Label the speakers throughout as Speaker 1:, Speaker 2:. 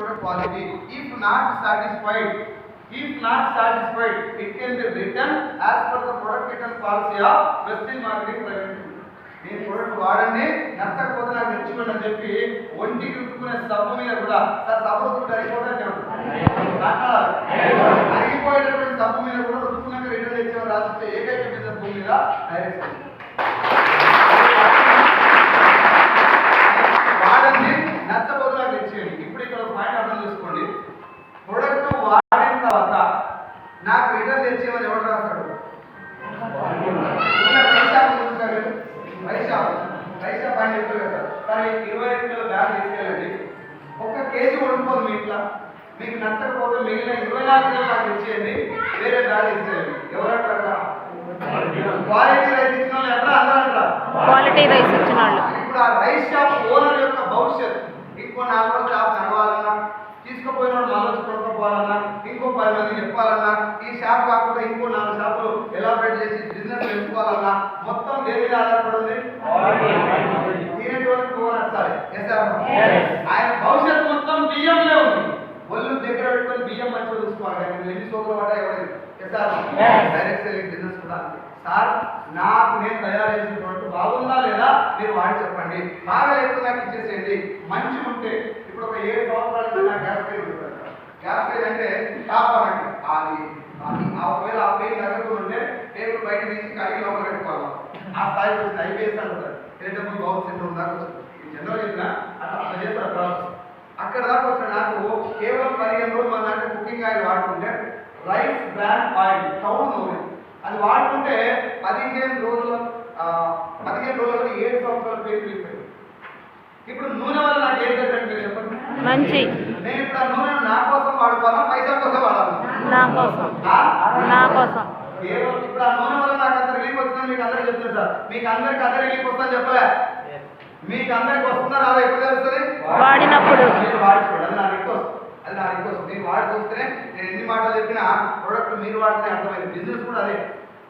Speaker 1: product quality. If not satisfied, if not satisfied, it can be written as per the product return policy of Prestige Marketing Private Limited. ఈ product వాడండి నచ్చకపోతే నాకు తెచ్చుకోండి అని చెప్పి ఒంటికి రుక్కునే సబ్బు మీద కూడా సార్ సబ్బు అయిపోతుంది అరిగిపోయేటటువంటి సబ్బు మీద కూడా రుక్కున్నాక రిటర్న్ తెచ్చేవారు రాసిస్తే ఏకైక బిజినెస్ భూమి మీద డైరెక్ట్ వాడండి నచ్చకపోతే నాకు తెచ్చేయండి ఇప్పుడు ఇక్కడ ఒక పాయింట్ అర్థం చేసుకోండి ప్రోడక్ట్ వాడిన తర్వాత రిటర్న్ తెచ్చేయమని ఎవరు రాస్తాడు? రైషాప్ చూస్తారు రైషాప్ రైషాప్ అని చెప్పారు కదా సరే ఇరవై ఐదు కిలో బ్యాగ్ తీసుకెళ్ళండి. ఒక కేజీ వండుకోదు మీ ఇంట్లో. మీకు నచ్చకపోతే మిగిలిన ఇరవై నాలుగు కిలో నాకు తెచ్చేయండి వేరే బ్యాగ్ తీసుకెళ్ళండి. ఎవరంటారా క్వాలిటీ రైస్ ఇచ్చిన వాళ్ళు ఎట్లా అందరూ అంటారా?
Speaker 2: క్వాలిటీ రైస్ ఇచ్చిన వాళ్ళు.
Speaker 1: ఇప్పుడు ఆ రైస్ షాప్ ఓనర్ యొక్క భవిష్యత్. ఇంకో నాలుగు షాప్ తీసుకుపోయిన వాళ్ళు మళ్ళీ వచ్చి కొనుక్కోపోవాలన్నా ఇంకో పది మంది చెప్పాలన్నా ఈ షాప్ కాకుండా ఇంకో నాలుగు షాపులు ఎలాబరేట్ చేసి బిజినెస్ పెంచుకోవాలన్నా మొత్తం దేని మీద ఆధారపడి ఉంది తినేటువంటి పువ్వు నచ్చాలి ఆయన భవిష్యత్తు మొత్తం బియ్యంలో ఉంది ఒళ్ళు దగ్గర పెట్టుకొని బియ్యం మంచిగా చూసుకోవాలి కానీ ఎన్ని సోకులు పడ్డా ఎవరైనా డైరెక్ట్ సెల్లింగ్ బిజినెస్ కూడా సార్ నాకు నేను తయారు చేసిన ప్రోడక్ట్ బాగుందా లేదా మీరు వాడి చెప్పండి బాగా లేకపోతే నాకు ఇచ్చేసేయండి మంచి ఉంటే ఇప్పుడు ఒక ఏడు సంవత్సరాలు నా గ్యాస్ పేరు గ్యాస్ పేరు అంటే టాప్ అన్నట్టు అది అది ఆ ఒకవేళ ఆ పేరు తగ్గకుండా ఉంటే టేబుల్ బయట తీసి కడిగి లోపల పెట్టుకోవాలి ఆ స్థాయికి వచ్చింది ఐపీఎస్ అంటారు. ఇరిటబుల్ బౌల్ సిండ్రోమ్ దాకా వచ్చింది. జనరల్ చెప్పిన అట్లా అట్లా చేస్తారు ప్రాసెస్. అక్కడ దాకా వచ్చిన నాకు కేవలం పదిహేను రోజులు మన దాంట్లో కుకింగ్ ఆయిల్ వాడుకుంటే రైస్ బ్రాండ్ ఆయిల్ టౌన్ నూనె. అది వాడుకుంటే పదిహేను రోజుల పదిహేను రోజులకు ఏడు సంవత్సరాల పేరు వెళ్ళిపోయింది ఇప్పుడు నూనె వల్ల నాకు ఏం జరిగింది చెప్పండి?
Speaker 2: మంచి.
Speaker 1: నేను ఇప్పుడు ఆ నూనె నా కోసం వాడుకోవాలా పైసల కోసం వాడాలా?
Speaker 2: నా కోసం? నా కోసం.
Speaker 1: కేవలం ఇప్పుడు ఆ నూనె వల్ల నాకు అంత రిలీఫ్ వచ్చిందని మీకు అందరికీ చెప్తున్నారు సార్. మీకు అందరికి అంత రిలీఫ్ వస్తుందని చెప్పలే. మీకు అందరికి వస్తుందా రాదా? ఎప్పుడు తెలుస్తుంది?
Speaker 2: వాడినప్పుడు.
Speaker 1: మీరు వాడుకోండి. అది నా రిక్వెస్ట్ అది నా రిక్వెస్ట్ మీరు వాడుకొస్తేనే నేను ఎన్ని మాటలు చెప్పినా ప్రోడక్ట్ మీరు వాడితే అర్థమైంది. బిజినెస్ కూడా అదే.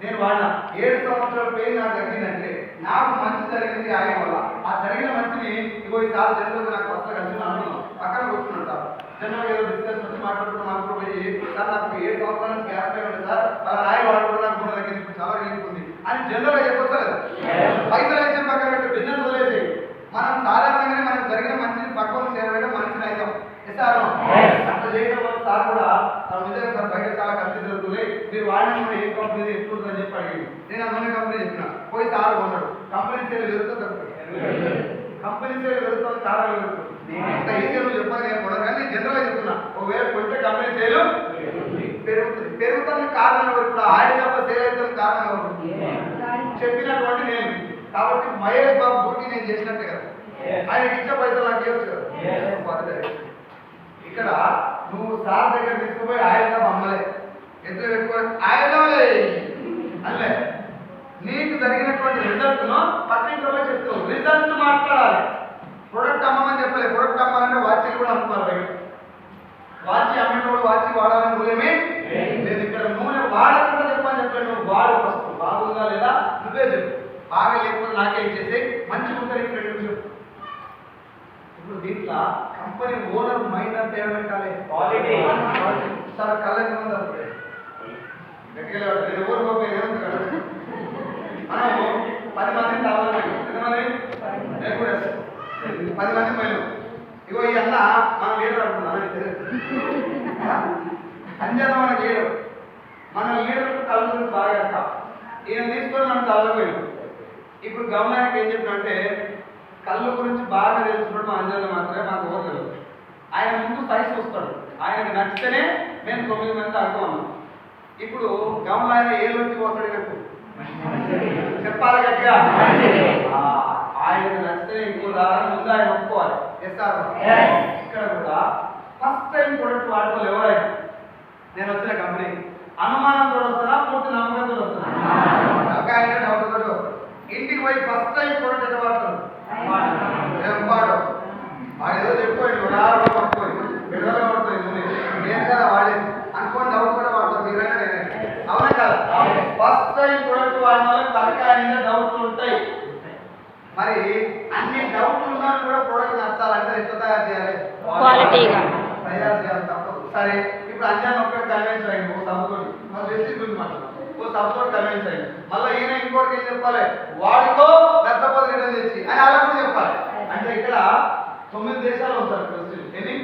Speaker 1: నేను వాడిన. ఏడు సంవత్సరాల పెయిన్ నాకు తగ్గిందంటే నాకు మంచి జరిగింది ఆయన వల్ల. ఆ జరిగిన మంచిని ఇగో ఈసారి జనరల్గా నాకు వస్తా కలిసి అనుకున్నాను పక్కన కూర్చుంటారు జనరల్గా ఏదో డిస్కస్ వచ్చి మాట్లాడుతూ మాట్లాడుతూ పోయి సార్ నాకు ఏడు సంవత్సరాల నుంచి గ్యాస్ పై ఉంది సార్. అలా రాయి వాడుకుంటే నాకు కూడా తగ్గింది చాలా ఉంది అని జనరల్గా చెప్పొచ్చలేదు పైసలు అయితే పక్కన పెట్టి బిజినెస్ వదిలేసి మనం సాధారణంగానే మనకు జరిగిన మంచిని పక్కన చేరవేయడం మంచిని అయితే ఇస్తారు అట్లా చేయడం వల్ల సార్ కూడా "సార్, నిజంగా సార్ బయట చాలా ఖర్చు జరుగుతుంది మీరు వాడిన కూడా ఏ కంపెనీ ఎక్కువ అని చెప్పి అడిగి నేను అందులో కంపెనీ చెప్పిన. పోయి సార్ కొన్నాడు. కంపెనీ పెరుగుతుంది తగ్గుతుంది. కంపెనీ సేల్ పెరుగుతుంది కారణం పెరుగుతుంది. అంత ఈజీగా నువ్వు చెప్పాలి నేను కొనను కానీ జనరల్గా చెప్తున్నా. ఒకవేళ కొంటే కంపెనీ సేల్ పెరుగుతుంది. పెరుగుతున్న కారణం ఎవరు ఇప్పుడు ఆయిల్ తప్ప సేల్ అవుతున్న కారణం ఎవరు చెప్పినటువంటి నేను. కాబట్టి మహేష్ బాబు డ్యూటీ నేను చేసినట్టే కదా. ఆయనకి ఇచ్చే పైసలు నాకు కదా. పద్ధతి. ఇక్కడ నువ్వు సార్ దగ్గర తీసుకుపోయి ఆయిల్ అమ్మలే. ఎట్లా పెట్టుకోవాలి ఆయిల్ అల్లే. నీకు జరిగినటువంటి రిజల్ట్ను పక్కింట్లో చెప్తావు రిజల్ట్ మాట్లాడాలి. ప్రొడక్ట్ అమ్మమని చెప్పలే. ప్రొడక్ట్ అమ్మాలంటే వాచ్లు కూడా బయట వాచి అమ్మేటోడు వాచి వాడాలని రూలేమే లేదు ఇక్కడ నూనె వాడకుండా చెప్పని చెప్పాను నువ్వు వాడు ఫస్ట్ బాగుందా చెప్పు. బాగా లేకపోతే నాకే ఇచ్చేసి మంచి ఫ్రెండ్ చెప్పు. ఇప్పుడు దీంట్లో కంపెనీ ఓనర్ మైండ్ అంతా ఏం పెట్టాలి.
Speaker 3: Quality.
Speaker 1: సార్ కళ్ళకి ముందు ఎవరు మనము పది మందిని తలవాలి ఎంతమంది? నేను కూడా వేస్తా. పది మంది పోయినాం ఇగో ఈ అన్న మన లీడర్ అనుకున్నాను అంజన్న మన లీడర్. మన కళ్ళ బాగా అర్థం ఈయన తీసుకొని మనం తలపోయినాం ఇప్పుడు గమనానికి ఏం చెప్పినంటే కళ్ళు గురించి బాగా తెలుసుకున్నట్టు అంజన్న మాత్రమే మాకు ఎవరు తెలియదు ఆయన ముందు సైజ్ వస్తాడు ఆయనకి నచ్చితేనే మేము తొమ్మిది మంది అనుకున్నాం ఇప్పుడు గమల ఆయన ఏ లోకి వస్తాడు నాకు చెప్పాలి గట్టిగా. ఆ, ఆయనకు నచ్చితేనే ఇంకో రాదని ముందు ఆయన ఒప్పుకోవాలి. Yes sir
Speaker 3: Yes.
Speaker 1: ఇక్కడ కూడా ఫస్ట్ టైం ప్రొడక్ట్ వాడుకోవాలి ఎవరైనా. నేను వచ్చిన కంపెనీ అనుమానంతో వస్తానా పూర్తి నమ్మకంతో డౌట్ తోటి వస్తాడు ఇంటికి పోయి ఫస్ట్ టైం ప్రొడక్ట్ ఎట్లా వాడతాడు ఏం వాడు వాడు ఏదో చెప్పాడు రారు పట్టుకోయి విడుదల పడుతుంది నూనె నేను కదా వాడేది అనుకోని డౌట్ కూడా వాడతారు. మీరైనా నేనే. అవునా కదా? ఫస్ట్ టైం ప్రొడక్ట్ వాడిన వాళ్ళకి డౌట్లు ఉంటాయి. మరి అన్ని డౌట్లు ఉన్నా కూడా ప్రొడక్ట్ నచ్చాలంటే ఎంత తయారు చేయాలి?
Speaker 2: క్వాలిటీగా
Speaker 1: తయారు చేయాలి తప్పదు. సరే ఇప్పుడు అంజాన్ ఒక్కటి కన్విన్స్ అయ్యింది ఓ సబ్బుతోటి మన వెస్టి గురించి మాట్లాడదాం ఓ సబ్బుతోటి కన్విన్స్ అయ్యింది మళ్ళీ ఈయన ఇంకోటి ఏం చెప్పాలి? వాడికో నచ్చపోతే రిటర్న్ తెచ్చి అని అలా కూడా చెప్పాలి. అంటే ఇక్కడ తొమ్మిది దేశాలు ఉంటారు క్రిస్టియన్. ఎన్ని?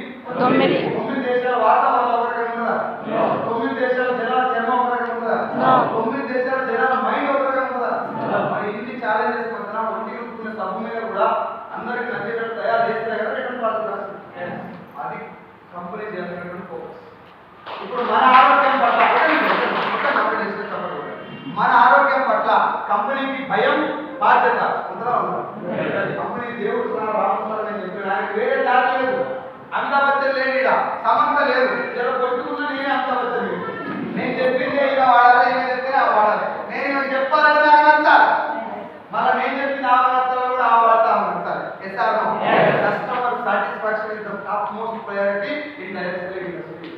Speaker 2: తొమ్మిది.
Speaker 1: తొమ్మిది దేశాల వాతావరణం ఒక రకంగా ఉందా తొమ్మిది దేశాల జనాల చర్మం ఒక రకంగా ఉందా. తొమ్మిది దేశాల జనాల మైండ్ ఒక రకంగా ఉందా మరి ఇన్ని ఛాలెంజెస్ పక్కన ఒంటి కూర్చునే సబ్బు మీద కూడా అందరికి నచ్చేటట్టు తయారు చేస్తే కదా రిటర్న్ పాలసీ రాసింది అది కంపెనీ చేస్తున్నటువంటి ఫోకస్. ఇప్పుడు మన ఆరోగ్యం పట్ల కంపెనీ చేస్తే తప్పదు. మన ఆరోగ్యం పట్ల కంపెనీకి భయం బాధ్యత. ఉందా ఉందా? కంపెనీ దేవుడు నా రామస్వామి అని చెప్పాడు ఆయనకి వేరే దారి లేదు అమితాబ్ బచ్చన్ లేడు ఈడ. సమంత లేదు జర కొట్టుకున్న నేనే అమితాబ్ బచ్చన్ లేదు. నేను చెప్పిందే ఇలా వాడాలి నేను చెప్తే ఆ వాడాలి నేను ఇవి చెప్పాలంటే నాకు నచ్చాలి మళ్ళీ నేను చెప్పిన ఆ వార్తలు కూడా ఆ వార్త నచ్చాలి yes or no customer satisfaction is the top most priority in direct industry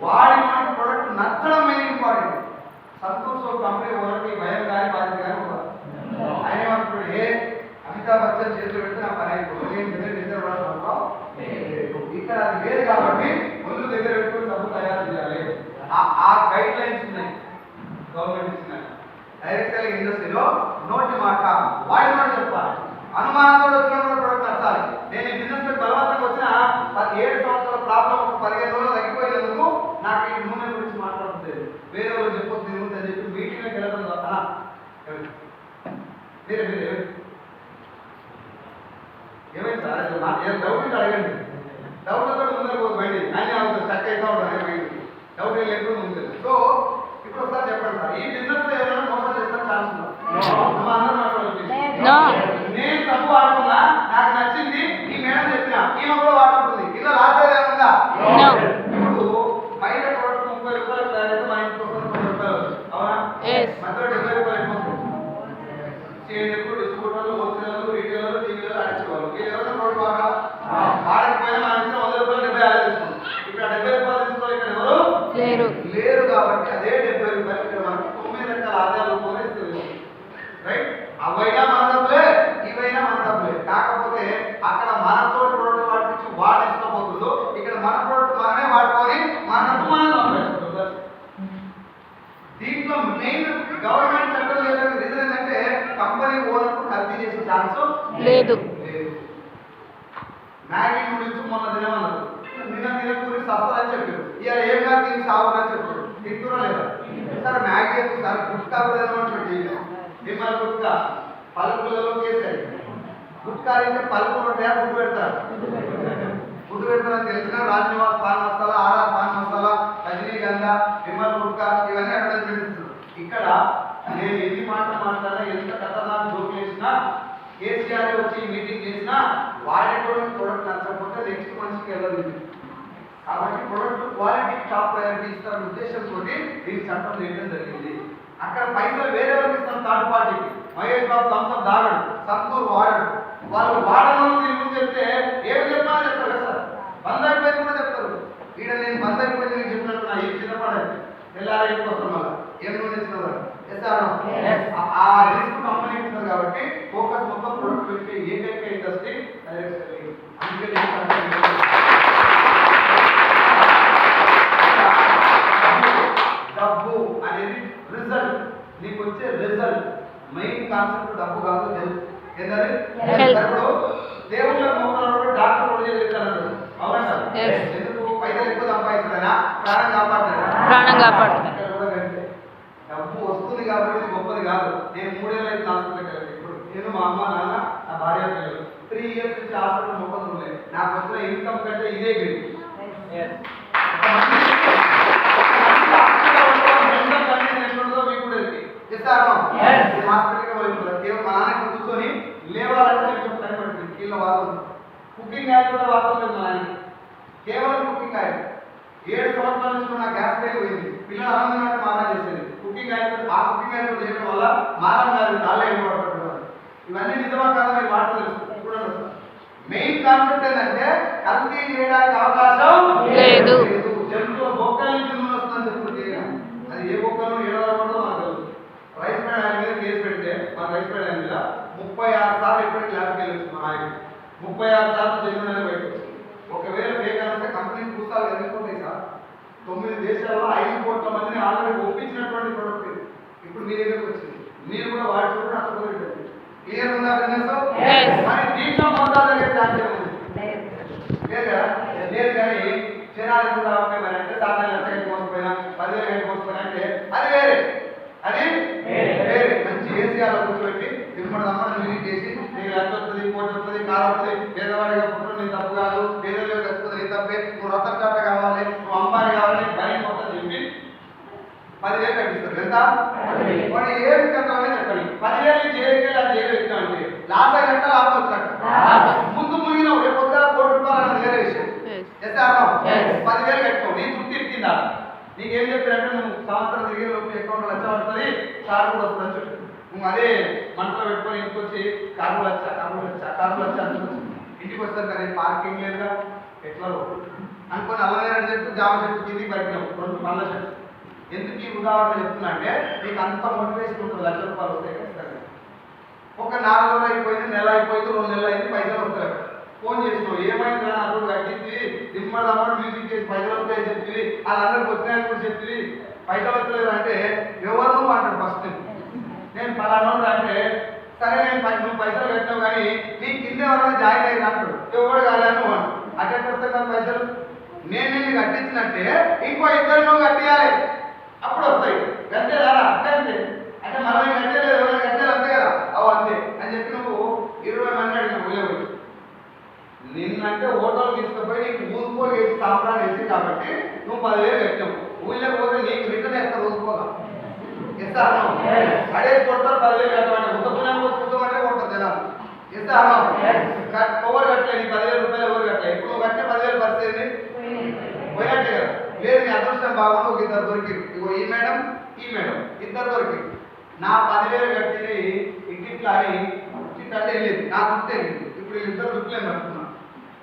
Speaker 1: వాడి మనకి ప్రొడక్ట్ నచ్చడం మెయిన్ ఇంపార్టెంట్ సంతోష్ కంపెనీ ఓనర్కి భయం కానీ బాధ్యత కానీ ఆయన ఏమంటున్నాడు ఏ అమితాబ్ బచ్చన్ చేతులు పెడితే నా పని అయిపోతుంది నిద్ర ఇక్కడ అది లేదు కాబట్టి ముందు దగ్గర పెట్టుకుని సబ్బు తయారు చేయాలి. ఆ- ఆ గైడ్ లైన్స్ ఉన్నాయి. గవర్నమెంట్ ఇచ్చిన. డైరెక్ట్గా ఇండస్ట్రీలో నోటి మాట వాడి మాట చెప్పాలి. అనుమానంతో వచ్చిన కూడా నచ్చాలి నేను బిజినెస్ బలవంతంగా వచ్చిన ఏడు సంవత్సరాల ప్రాబ్లం ఒక పదిహేను రోజులు తగ్గిపోయినందుకు నాకు ఈ నూనె గురించి మాట్లాడుతుంది వేరే వాళ్ళు చెప్పొద్దు నేను అని చెప్పి మీటింగ్కి వెళ్ళడం మీరే మీరే ఏమైంది? సార్? డౌట్ అడగండి. డౌట్ కూడా ముందర పోదు బయట ఆయన అవుతుంది చక్క ఉంటాను బయట డౌట్ లేకుండా ఉంది సో ఇప్పుడు ఒకసారి చెప్పండి సార్. ఈ బిజినెస్ ఎవరైనా మోసం చేస్తారు? ఛాన్స్ ఉందా? నేను తప్పు నాకు నచ్చింది ఈ మేడం చెప్పిన. ఈమె కూడా వాడుకుంటుంది. ఇలా రాత్రి ఏముందా
Speaker 2: No.
Speaker 1: ఇప్పుడు బయట ప్రోడక్ట్ ముప్పై రూపాయలు తయారైతే మన ఇంటికి వస్తుంది పది రూపాయలు అవునా
Speaker 2: Yes.
Speaker 1: మధ్యలో డెబ్బై రూపాయలు అయిపోతుంది చేయడానికి డిస్ట్రిబ్యూటర్లు హోల్సేలర్లు రీటైలర్లు టీవీలు అడిచేవాళ్ళు వీళ్ళు ఎవరైనా ప్రోడక్ట్ వాడాలా వాడకపోయినా మనం ఇచ్చిన వంద రూపాయలు డెబ్బై ఆరు తీసుకున్నాం ఇక్కడ ఆ డెబ్బై రూపాయలు తీసుకోవాలి ఇక్కడ ఎవరు
Speaker 2: లేరు
Speaker 1: లేరు కాబట్టి అదే డెబ్బై రూపాయలు ఇక్కడ మనకు తొమ్మిది రకాల ఆదాయాల రూపంలో ఇస్తుంది రైట్ అవైనా మన డబ్బులే ఇవైనా మన డబ్బులే కాకపోతే అక్కడ మనతో ప్రోడక్ట్ వాడిపించి వాడు ఇష్టపోతుందో ఇక్కడ మన ప్రోడక్ట్ మనమే వాడుకొని మన డబ్బు మనం సంపాదించుకుంటాం దీంట్లో మెయిన్ గవర్నమెంట్ చట్టం లేదని రీజన్ ఏంటంటే కంపెనీ ఓనర్కు కల్తీ చేసే ఛాన్స్
Speaker 2: లేదు
Speaker 1: లేదు మ్యాగీ నూడిల్స్ మొన్న తినమన్నారు నిన్న తినకూరి సస్తారని చెప్పారు ఇవాళ ఏం కాదు తిని సాగునని చెప్పారు తింటురా లేదా సార్ మ్యాగీ ఎందుకు సార్ గుట్కా కూడా తినమంటారు మిమ్మల్ని గుట్కా పలుకులలో కేసారు గుట్కా పదకొండు వేల గుడ్డు పెడతారు. గుడ్డు పెడతారని తెలిసిన రాజనివాస్ పాన్ మసాలా ఆర్ఆర్ పాన్ మసాలా రజనీగంధ విమల్ గుట్కా ఇవన్నీ అక్కడ ఇస్తున్నారు ఇక్కడ నేను ఎన్ని మాటలు మాట్లాడినా ఎంత ఖతర్నాక్ జోక్ చేసినా కేసీఆర్ వచ్చి మీటింగ్ చేసినా వాడేటువంటి ప్రొడక్ట్ నచ్చకపోతే నెక్స్ట్ మనిషికి వెళ్ళదు కాబట్టి ప్రొడక్ట్ క్వాలిటీ టాప్ ప్రయారిటీ ఇస్తారన్న ఉద్దేశంతో దీనికి చట్టం చేయడం జరిగింది. అక్కడ పైసలు వేరే వాళ్ళకి ఇస్తాం థర్డ్ పార్టీకి మహేష్ బాబు థమ్స్అప్ దాగడు సంతూర్ వాడడు. వాళ్ళు వాడడం గురించి చెప్తే ఏమి చెప్పాలని చెప్తారు కదా సార్? బంద్ అయిపోయింది కూడా చెప్తారు. ఈడ నేను బంద్ అయిపోయింది నేను చెప్పినట్టు నా ఏం చిన్నపడదు తెల్లారి అయిపోతాం మళ్ళీ. ఏం నూనె ఇచ్చినారు ఆ రిస్క్ కంపెనీ ఉంటుంది కాబట్టి ఫోకస్ మొత్తం ప్రొడక్ట్ పెట్టి ఏకైక ఇండస్ట్రీ డైరెక్ట్ అందుకే నేను. డబ్బు అనేది రిజల్ట్ నీకు వచ్చే రిజల్ట్ మెయిన్ కాన్సెప్ట్ డబ్బు కాదు హెల్త్
Speaker 2: Health.
Speaker 1: ఇప్పుడు దేవుళ్ళ మొక్కలు డాక్టర్ కూడా చేస్తాడు అవునా. ఎందుకు? పైసలు ఎక్కువ సంపాదిస్తాడా ప్రాణం కాపాడుతాడా
Speaker 2: ప్రాణం కాపాడు.
Speaker 1: ఇక్కడ కూడా గంతే. డబ్బు వస్తుంది కాబట్టి గొప్పది కాదు. నేను మూడేళ్ళు అయితే హాస్పిటల్కి ఇప్పుడు నేను మా అమ్మ నాన్న నా భార్య పిల్లలు. త్రీ ఇయర్స్ నుంచి హాస్పిటల్ మొక్కలు ఉన్నాయి. నాకు వచ్చిన ఇన్కమ్ కంటే ఇదే కూర్చొని లేవాలంటే నేను కీళ్ళ వాదం కుకింగ్ ఆయిల్ కూడా వాడటం లేదు మా కేవలం కుకింగ్ ఆయిల్ ఏడు సంవత్సరాల నుంచి నా గ్యాస్ పై పోయింది. పిల్లలు ఆనందంగా మారా చేసేది. కుకింగ్ ఆయిల్ ఆ కుకింగ్ ఆయిల్ చేయడం వల్ల మారం గారు కాళ్ళ ఏర్పడుతున్నారు ఇవన్నీ నిజమా కాదా మీరు మాట తెలుసు? మెయిన్ కాన్సెప్ట్ ఏంటంటే కల్తీ చేయడానికి అవకాశం
Speaker 2: లేదు.
Speaker 1: జంతువు బొక్కల నుంచి నూనె వస్తుందని చెప్పుడు అది ఏ బొక్కలు ఏడవడో నాకు తెలుసు రైస్ బ్రాండ్ ఆయన మీద కేసు పెడితే మన రైస్ బ్రాండ్ ఆయన మీద ముప్పై ఆరు సార్లు ఇప్పటికి ల్యాబ్కి వెళ్ళొచ్చు మా ముప్పై ఆరు సార్లు బయటకు వచ్చింది ఒకవేళ అంటే కంపెనీ దేశాలు వెళ్ళిపోతాయి సార్. తొమ్మిది దేశాల్లో ఐదు కోట్ల మందిని ఆల్రెడీ ఒప్పించినటువంటి ప్రొడక్ట్ ఇది. ఇప్పుడు మీ దగ్గరకు వచ్చింది. మీరు కూడా వాడి చూడండి అంత కుదిరిపోయింది క్లియర్ ఉందా. మరి దీంట్లో ఛాన్స్ ఉంది లేదు? లేదు కానీ జనాలు కూడా మరి అంటే సాధారణ లక్ష గంట మోసపోయినా పదివేల గంట మోసపోయినా అంటే అది వేరే. అది వేరే. మంచి ఏసీఆర్లో కూర్చోబెట్టి దిమ్మడి దమ్మడి మ్యూజిక్ చేసి నీకు లక్ష వస్తుంది కోటి వస్తుంది పేదవాడిగా పుట్టడం నీ తప్పు కాదు. పేదలు చచ్చిపోతుంది నీ తప్పే. నువ్వు రతన్ టాటా కావాలి. నువ్వు అంబానీ కావాలి. పని మొత్తం చెప్పి పదివేలు కట్టిస్తారు. ఎంత వాడు ఏం కట్టాలని చెప్పండి. పదివేలు వెళ్ళి అది ఏ వ్యక్తం అంటే లాస్ అయినట్ట లాభం ముందు ముగిన రేపు పొద్దున కోటి రూపాయలు అన్నది వేరే విషయం?
Speaker 2: Yes.
Speaker 1: పదివేలు కట్టుకో. నీ చుట్టూ ఇచ్చిందా నీకేం చెప్పారంటే నువ్వు సంవత్సరం తిరిగే లోపు అకౌంట్ లక్ష పడుతుంది. కారు కూడా నువ్వు అదే మనసులో పెట్టుకొని ఇంటికి వచ్చి వచ్చా లక్ష వచ్చా లక్ష వచ్చా లక్ష అనుకోవచ్చు ఇంటికి వస్తారు కానీ పార్కింగ్ లేదుగా ఎట్లా అనుకొని అల్లనేర చెట్టు జామ చెట్టు కిందికి పరికినావు రెండు పళ్ళ చెట్టు. ఎందుకు ఈ ఉదాహరణ చెప్తున్నా అంటే నీకు అంత మోటివేషన్ ఉంటుంది లక్ష రూపాయలు వస్తాయి ఖచ్చితంగా. ఒక నాలుగు రోజులు అయిపోయింది నెల అయిపోయింది రెండు నెలలు అయింది పైసలు వస్తాయి ఫోన్ చేసినావు ఏమైంది నా రోజు కట్టింది దిమ్మడి అమ్మడు మ్యూజిక్ చేసి పైసలు వస్తాయని చెప్పి వాళ్ళందరికి వచ్చినాయని కూడా చెప్పి పైసలు వస్తలేదు అంటే ఎవరు నువ్వు అంటాడు ఫస్ట్ నేను పలానా అంటే సరే నేను పై- నువ్వు పైసలు పెట్టావు కానీ నీ కింద ఎవరైనా జాయిన్ అయ్యి అంటాడు ఎవడు కాలేదు నువ్వు అటెండ్ వస్తాయి పైసలు? నేను నిన్ను కట్టించినట్టే ఇంకో ఇద్దరు నువ్వు కట్టియాలి. అప్పుడు వస్తాయి. గంటే రారా? అంతే అంటే మనం కట్టేలేదు ఎవరైనా కట్టేది అంతే కదా? అవు అంతే. అని చెప్పి నువ్వు ఇరవై మంది అడిగిన ఊళ్ళో నిన్నంటే హోటల్ తీసుకుపోయి నీకు ఊదుకో వేసి సాంబ్రాన్ని వేసి కాబట్టి నువ్వు పదివేలు కట్టావు ఊళ్ళో పోతే నీకు రిటర్న్ వేస్తా ఊదుకోగా. ఇస్తాను అడే కొడతారు పదివేలు కట్టమంటే ముద్ద పుణ్యాన్ని పోసి కొడతారు జనాలు. ఇస్తాను ఎవరు కట్టలేదు నీ పదివేలు రూపాయలు ఎవరు కట్టలేదు ఇప్పుడు నువ్వు కట్టిన పదివేలు పరిస్థితి పోయినట్టే కదా. లేదు నీ అదృష్టం బాగుంది ఒక ఇద్దరు దొరికిరు. ఇగో ఈ మేడం ఈ మేడం. ఇద్దరు దొరికిరు. నా పదివేలు కట్టింది ఇట్లా అని ఇట్లా అంటే వెళ్ళింది. నా గుర్తు వెళ్ళింది. ఇప్పుడు ఇద్దరు దుక్కులేని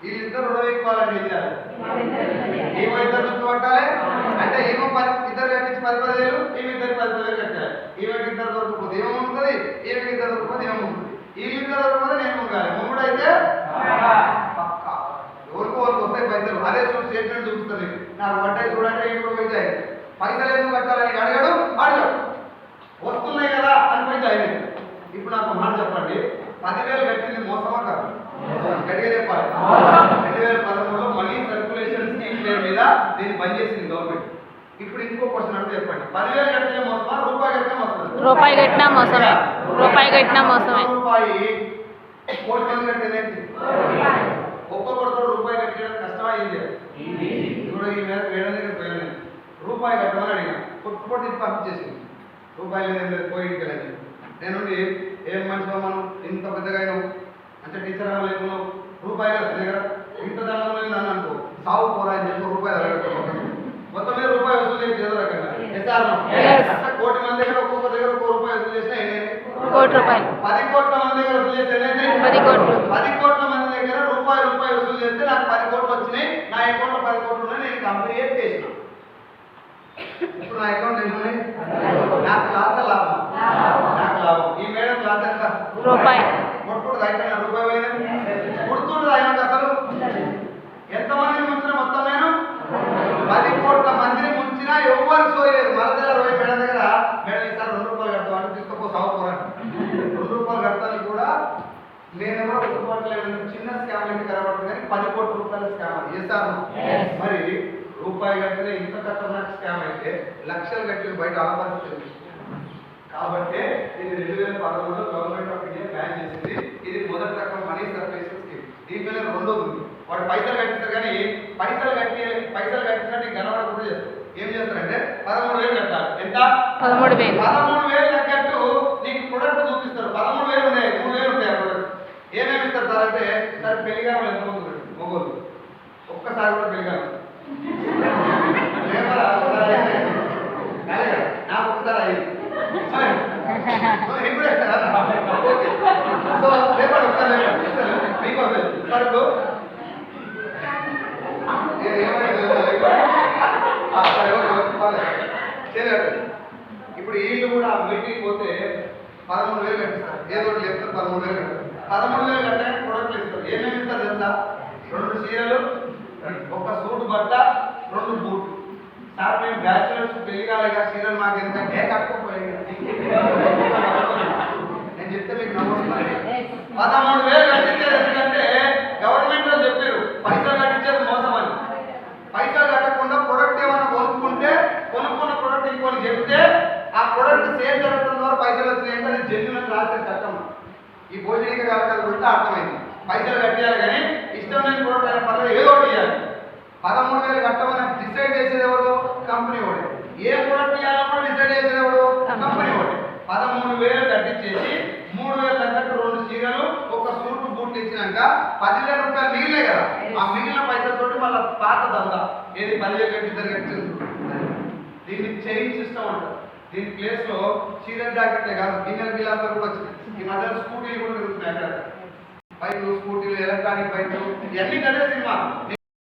Speaker 1: వీళ్ళిద్దరు రుణ ఎక్కువాలని ఏం చేయాలి ఏమో ఇద్దరు దుక్కు పట్టాలి. అంటే ఏమో పది ఇద్దరు కట్టించి పది పదివేలు ఈమె ఇద్దరు పది పదివేలు కట్టాలి. ఈమెకి ఇద్దరు దొరకపోతే ఏమో ఉంటుంది ఈమెకి ఇద్దరు దొరకపోతే ఏమో ఉంటుంది. వీళ్ళిద్దరు దొరకపోతే నేను ఉండాలి. మొగుడు అయితే పక్కా. ఎవరికో వాళ్ళకి వస్తాయి పైసలు. అదే చూసి స్టేట్మెంట్ చూపిస్తాను నీకు. పడ్డాయి చూడండి ఇప్పుడు పోయి జాయిన్ పైసలు ఎందుకు కట్టాలని అడగడు? అడగడు. వస్తున్నాయి కదా అని పోయి జాయిన్ అయ్యాడు. ఇప్పుడు నాకు మాట చెప్పండి. పదివేలు కట్టింది మోసమా కాదు. రెండు వేల పదమూడులో మనీ సర్క్యులేషన్ స్కీమ్ పేరు మీద దీన్ని బంద్ చేసింది గవర్నమెంట్. ఇప్పుడు ఇంకో క్వశ్చన్ అంటే చెప్పండి. పదివేలు కట్టిన మోసమా? రూపాయి కట్టిన మోసమా?
Speaker 2: రూపాయి కట్టినా మోసమే. రూపాయి కట్టినా మోసమే.
Speaker 1: రూపాయి కోటి మంది కట్టేది ఒక్కొక్కరితో రూపాయి కట్టడం కష్టమైంది. ఇప్పుడు ఈ మీద వేరే దగ్గర పోయాను రూపాయి కట్టమని అడిగిన. పంపించేసింది. రూపాయి లేదు నేను ఏం మనిషి మనం ఇంత పెద్దగా అంటే టీచర్ అన్న లేకున్నావు రూపాయి కదా దగ్గర ఇంత దండం లేదు అనుకో. సాగు పోరా అని చెప్పి రూపాయి అడగట్టు మొత్తం మీద రూపాయి వసూలు చేసి ఏదో రకంగా కోటి మంది దగ్గర ఒక్కొక్క దగ్గర ఒక్కొక్క రూపాయి వసూలు చేసినా ఎన్ని?
Speaker 2: కోటి రూపాయలు.
Speaker 1: పది కోట్ల మంది దగ్గర వసూలు చేస్తే
Speaker 2: పది కోట్లు.
Speaker 1: పది కోట్ల మంది దగ్గర రూపాయి రూపాయి వసూలు చేస్తే నాకు పది కోట్లు వచ్చినాయి. నా అకౌంట్లో పది కోట్లు ఉన్నాయి నేను కంపెనీ చేసిన. ఇప్పుడు నా అకౌంట్ ఎన్ని ఉన్నాయి నాకు లాస్ లాభం. నాకు లాభం. ఈ మేడం ఎంత?
Speaker 2: రూపాయి.
Speaker 1: కొట్టుకుంటుంది అయిపోయిన రూపాయి పోయింది? గుర్తుంటుంది ఆయనకు అసలు? ఎంతమందిని ముంచిన మొత్తం నేను? పది కోట్ల మందిని ముంచినా ఎవ్వరు సోయలేదు. మరదల రోజు మేడం దగ్గర మేడం ఈసారి రెండు రూపాయలు కడతామని తీసుకుపో సాగుపోరాడు రెండు రూపాయలు కడతానికి కూడా నేనేమో గుర్తుపట్టలేదు. చిన్న స్కామ్ అయితే కనబడుతుంది కానీ పది కోట్ల రూపాయల స్కామ్ అది. చేశాను. మరి రూపాయి కట్టిన ఇంత కట్టిన స్కామ్ అయితే లక్షలు కట్టిన బయట ఆపరిస్తుంది కాబట్టి ఇది రెండు వేల పదమూడులో గవర్నమెంట్ ఆఫ్ ఇండియా బ్యాన్ చేసింది. ఇది మొదటి రకం మనీ సర్వీసెస్ స్కీమ్ దీని మీద రెండోది ఉంది. వాడు పైసలు కట్టిస్తారు కానీ పైసలు కట్టి పైసలు కట్టినట్టు నీకు కనబడకుండా చేస్తారు. ఏం చేస్తారంటే పదమూడు వేలు కట్టాలి. ఎంత?
Speaker 2: పదమూడు వేలు.
Speaker 1: పదమూడు వేలు తగ్గట్టు నీకు ప్రొడక్ట్ చూపిస్తారు. పదమూడు వేలు ఉన్నాయి మూడు వేలు ఉంటాయి ప్రొడక్ట్ ఏమేమి ఇస్తారు సార్ అంటే సార్ పెళ్ళిగా ఎంతమంది ఉన్నారు? మొగోళ్ళు ఒక్కసారి కూడా పెళ్ళిగా లేవరా ఒకసారి అయితే కాలేదా? నాకు ఒకసారి అయ్యింది సరే. సో ఇప్పుడే కదా? ఓకే. సో లేపండి ఒకసారి లేపండి. సరే, మీకోసం. సార్ ఇప్పుడు ఏ- ఏమైంది తెలుసా మీకు? ఆ, సరే, ఓకే, ఓకే, పర్లేదు. చేయలేడు. ఇప్పుడు వీళ్ళు కూడా మీటింగ్ పోతే పదమూడు వేలు కట్టిస్తారు ఏదో ఒకటి పదమూడు వేలు పదమూడు వేలు కట్టడానికి ప్రొడక్ట్లు ఇస్తారు ఏమేమి ఇస్తారు తెలుసా? రెండు చీరలు ఒక సూట్ బట్ట రెండు సూట్లు సార్ బ్యాచులర్స్ పెళ్ళి కాలేగా సీరియల్ మాకు ఎందుకంటే కట్టుకోపోయి నేను చెప్తే మీకు నవ్వుతుంది. పదమూడు వేలు కట్టించేది ఎందుకంటే గవర్నమెంట్లో చెప్పారు పైసలు కట్టించేది మోసం అని పైసలు కట్టకుండా ప్రొడక్ట్ ఏమైనా కొనుక్కుంటే కొనుక్కున్న ప్రొడక్ట్ ఇంకొని చెప్తే ఆ ప్రొడక్ట్ సేల్ జరగడం ద్వారా పైసలు వచ్చినాయంటే అది జెన్యున్ రాసే చట్టం. ఈ భోజనిక కారకాలు కూడా అర్థమైంది. పైసలు కట్టేయాలి కానీ ఇష్టం కూడా ప్రొడక్ట్ పర్లేదు ఏదో ఒకటి ఇవ్వాలి పదమూడు వేలు కట్టమని డిసైడ్ చేసేది ఎవరు? కంపెనీ ఒకటి ఏ ప్రోడక్ట్ ఇవ్వాలో కూడా డిసైడ్ చేసేది ఎవరు? కంపెనీ వాడు. పదమూడు వేలు కట్టించేసి మూడు వేలు తగ్గట్టు రెండు చీరలు ఒక సూట్ బూట్లు ఇచ్చినాక పదివేల రూపాయలు మిగిలే కదా. ఆ మిగిలిన పైసలతోటి మళ్ళీ పాత దందా. ఏది పదివేలు కట్టిద్దరు కట్టింది దీన్ని చైన్ సిస్టమ్ అంటారు. దీని ప్లేస్లో చీర జాకెట్లే కాదు గిన్నెల గిలాసాలు కూడా వచ్చినాయి. ఈ మధ్య స్కూటీలు కూడా తిరుగుతున్నాయి అక్కడ. బైకులు స్కూటీలు ఎలక్ట్రానిక్ బైకులు ఇవన్నీ కదే సినిమా.